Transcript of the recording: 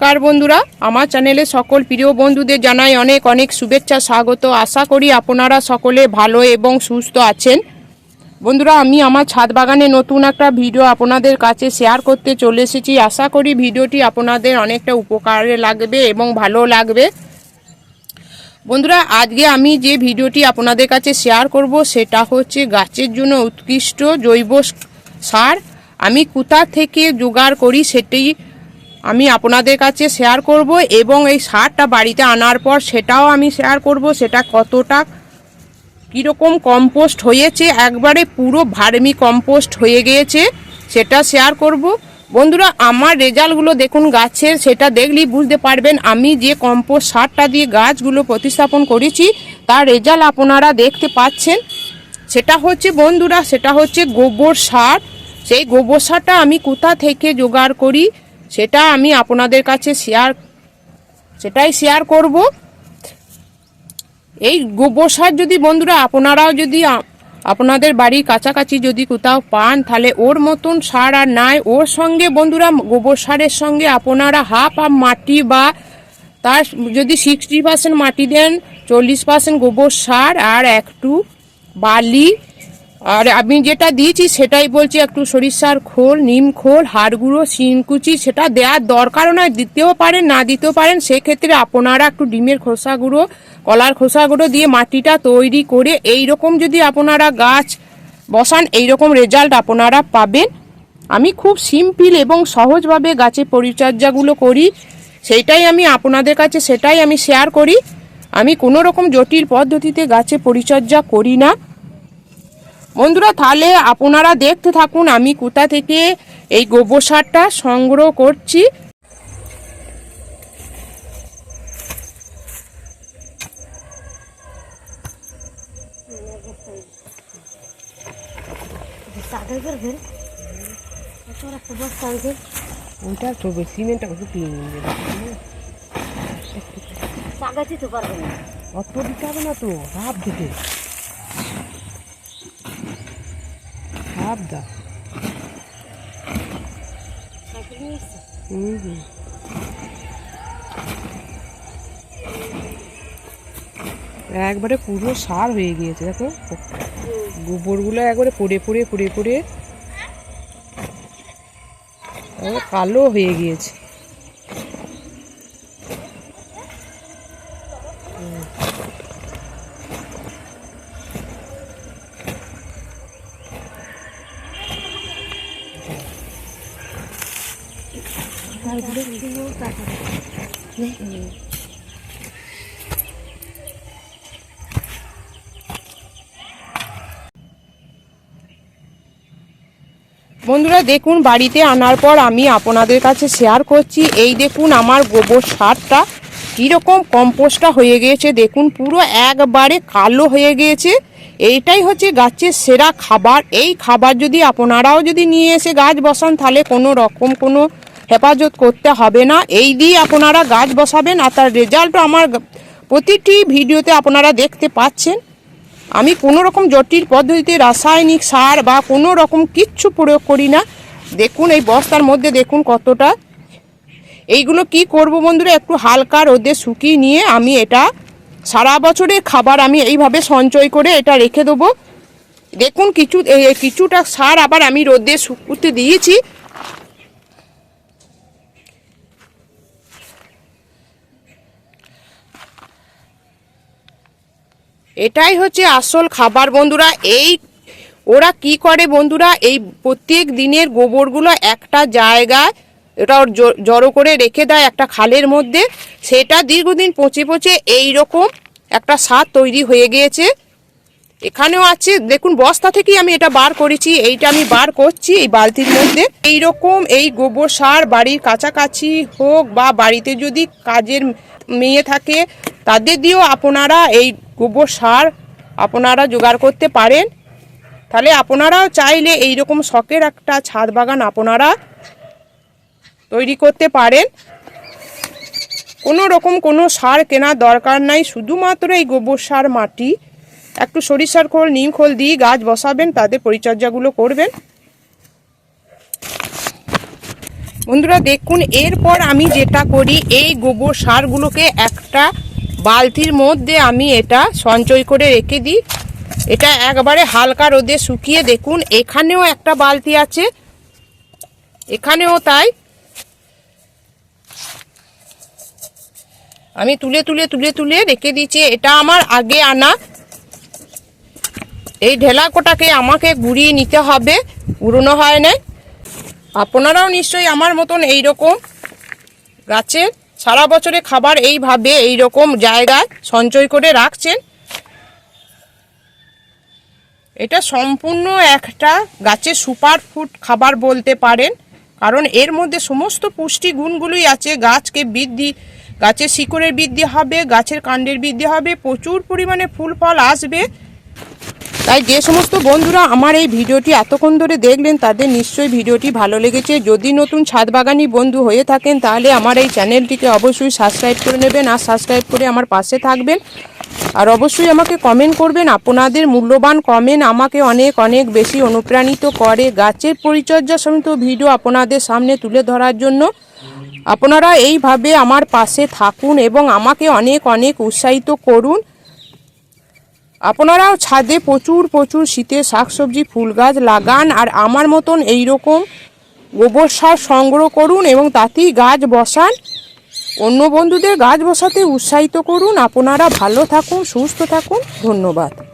নমস্কার বন্ধুরা, আমার চ্যানেলে সকল প্রিয় বন্ধুদের জানাই অনেক অনেক শুভেচ্ছা, স্বাগত। আশা করি আপনারা সকলে ভালো এবং সুস্থ আছেন। বন্ধুরা, আমি আমার ছাদ বাগানে নতুন একটা ভিডিও আপনাদের কাছে শেয়ার করতে চলে এসেছি। আশা করি ভিডিওটি আপনাদের অনেকটা উপকারে লাগবে এবং ভালো লাগবে। বন্ধুরা, আজকে আমি যে ভিডিওটি আপনাদের কাছে শেয়ার করব, সেটা হচ্ছে গাছের জন্য উৎকৃষ্ট জৈব সার। আমি কোথা থেকে জোগাড় করি সেটি আমি আপনাদের কাছে শেয়ার করব এবং এই সারটা বাড়িতে আনার পর সেটাও আমি শেয়ার করব। সেটা কতটা কীরকম কম্পোস্ট হয়েছে, একবারে পুরো ভার্মি কম্পোস্ট হয়ে গিয়েছে, সেটা শেয়ার করব। বন্ধুরা, আমার রেজাল্টগুলো দেখুন গাছের, সেটা দেখলেই বুঝতে পারবেন আমি যে কম্পোস্ট সারটা দিয়ে গাছগুলো প্রতিস্থাপন করেছি, তার রেজাল্ট আপনারা দেখতে পাচ্ছেন। সেটা হচ্ছে বন্ধুরা, সেটা হচ্ছে গোবর সার। সেই গোবর সারটা আমি কোথা থেকে জোগাড় করি? সেটা আমি আপনাদের কাছে শেয়ার সেটাই শেয়ার করব। এই গোবর সার যদি বন্ধুরা আপনারাও যদি আপনাদের বাড়ির কাছাকাছি যদি কোথাও পান, তাহলে ওর মতন সার আর নাই। ওর সঙ্গে বন্ধুরা গোবর সারের সঙ্গে আপনারা হাফ হাফ মাটি বা তার যদি সিক্সটি পার্সেন্ট মাটি দেন, চল্লিশ পার্সেন্ট গোবর সার আর একটু বালি আর আমি যেটা দিয়েছি সেটাই বলছি, একটু সরিষার খোল, নিম খোল হাড় গুঁড়ো শিনকুচি সেটা দেওয়ার দরকারও নয়, দিতেও পারেন, না দিতেও পারেন। সেক্ষেত্রে আপনারা একটু ডিমের খোসা গুঁড়ো, কলার খোসা গুঁড়ো দিয়ে মাটিটা তৈরি করে এই রকম যদি আপনারা গাছ বসান এই রকম রেজাল্ট আপনারা পাবেন। আমি খুব সিম্পল এবং সহজভাবে গাছের পরিচর্যাগুলো করি, সেইটাই আমি আপনাদের কাছে, সেটাই আমি শেয়ার করি। আমি কোনো রকম জটিল পদ্ধতিতে গাছে পরিচর্যা করি না। বন্ধুরা তাহলে আপনারা দেখতে থাকুন আমি কোথা থেকে এই গোবর সারটা সংগ্রহ করছি। ওইটা চলবে সিমেন্টটা একটু কিনে নিয়ে যাবে তো পারবে না। অত দিতে হবে না তো হাফ দিতে। হুম হুম। একবারে পুরো সার হয়ে গিয়েছে, দেখো। গোবরগুলো একবারে পড়ে পড়ে পড়ে পড়ে। কালো হয়ে গিয়েছে। বন্ধুরা, দেখুন, বাড়িতে আনার পর আমি আপনাদের কাছে শেয়ার করছি। এই দেখুন, আমার গোবর সারটা কীরকম কম্পোস্টটা হয়ে গিয়েছে। দেখুন, পুরো একবারে কালো হয়ে গিয়েছে। এইটাই হচ্ছে গাছের সেরা খাবার। এই খাবার যদি আপনারাও যদি নিয়ে এসে গাছ বসান, তাহলে কোনো রকম কোনো হেফাজত করতে হবে না। এই দিয়ে আপনারা গাছ বসাবেন আর তার রেজাল্টও আমার প্রতিটি ভিডিওতে আপনারা দেখতে পাচ্ছেন। আমি কোনো রকম জটিল পদ্ধতিতে রাসায়নিক সার বা কোনো রকম কিচ্ছু প্রয়োগ করি না। দেখুন এই বস্তার মধ্যে দেখুন কতটা। এইগুলো কি করব বন্ধুরা, একটু হালকা রোদে শুকিয়ে নিয়ে আমি এটা সারা বছরের খাবার আমি এইভাবে সঞ্চয় করে এটা রেখে দেবো। দেখুন কিছু কিছুটা সার আবার আমি রোদে শুকুতে দিয়েছি। এটাই হচ্ছে আসল খাবার, বন্ধুরা। এই ওরা কি করে, বন্ধুরা? এই প্রত্যেক দিনের গোবরগুলো একটা জায়গায় এটা ওর জড়ো করে রেখে দেয় একটা খালের মধ্যে। সেটা দীর্ঘদিন পচে পচে এই রকম একটা সার তৈরি হয়ে গিয়েছে। এখানেও আছে, দেখুন, বস্তা থেকেই আমি এটা বার করেছি, এইটা আমি বার করছি এই বালতির মধ্যে। এই রকম এই গোবর সার বাড়ির কাছাকাছি হোক বা বাড়িতে যদি কাজের মেয়ে থাকে, তাদের দিয়েও আপনারা এই গোবর সার আপনারা জোগাড় করতে পারেন। তাহলে আপনারাও চাইলে এই রকম শখের একটা ছাদ বাগান আপনারা তৈরি করতে পারেন। কোনো রকম কোনো সার কেনার দরকার নাই, শুধুমাত্র এই গোবর সার মাটি, একটু সরিষার খোল, নিম খোল দিয়ে গাছ বসাবেন তাদের পরিচর্যাগুলো করবেন। বন্ধুরা, দেখুন, এরপর আমি যেটা করি, এই গোবর সারগুলোকে একটা বালতির মধ্যে আমি এটা সঞ্চয় করে রেখে দিই। এটা একবারে হালকা রোদে শুকিয়ে দেখুন, এখানেও একটা বালতি আছে, এখানেও তাই। আমি তুলে তুলে তুলে তুলে রেখে দিচ্ছি, এটা আমার আগে আনা। এই ঢেলাকোটাকে আমাকে ঘুরিয়ে নিতে হবে উড়নো হয় না আপনারাও নিশ্চয়ই আমার মতন এই রকম গাছের সারা বছরে খাবার এইভাবে এই রকম জায়গায় সঞ্চয় করে রাখছেন। এটা সম্পূর্ণ একটা গাছের সুপার ফুড খাবার বলতে পারেন, কারণ এর মধ্যে সমস্ত পুষ্টি গুণগুলোই আছে। গাছকে বৃদ্ধি, গাছের শিকড়ের বৃদ্ধি হবে, গাছের কাণ্ডের বৃদ্ধি হবে, প্রচুর পরিমাণে ফুল ফল আসবে। তাই যে সমস্ত বন্ধুরা আমার এই ভিডিওটি এতক্ষণ ধরে দেখলেন, তাদের নিশ্চয়ই ভিডিওটি ভালো লেগেছে। যদি নতুন ছাদ বাগানি বন্ধু হয়ে থাকেন, তাহলে আমার এই চ্যানেলটিকে অবশ্যই সাবস্ক্রাইব করে নেবেন আর সাবস্ক্রাইব করে আমার পাশে থাকবেন। আর অবশ্যই আমাকে কমেন্ট করবেন, আপনাদের মূল্যবান কমেন্ট আমাকে অনেক অনেক বেশি অনুপ্রাণিত করে। গাছের পরিচর্যা সমিত ভিডিও আপনাদের সামনে তুলে ধরার জন্য। আপনারা এইভাবে আমার পাশে থাকুন এবং আমাকে অনেক অনেক উৎসাহিত করুন। আপনারাও ছাদে প্রচুর প্রচুর শীতের শাকসবজি ফুল গাছ লাগান আর আমার মতন এই রকম গোবর সার সংগ্রহ করুন এবং তাতেই গাছ বসান। অন্য বন্ধুদের গাছ বসাতে উৎসাহিত করুন। আপনারা ভালো থাকুন, সুস্থ থাকুন। ধন্যবাদ।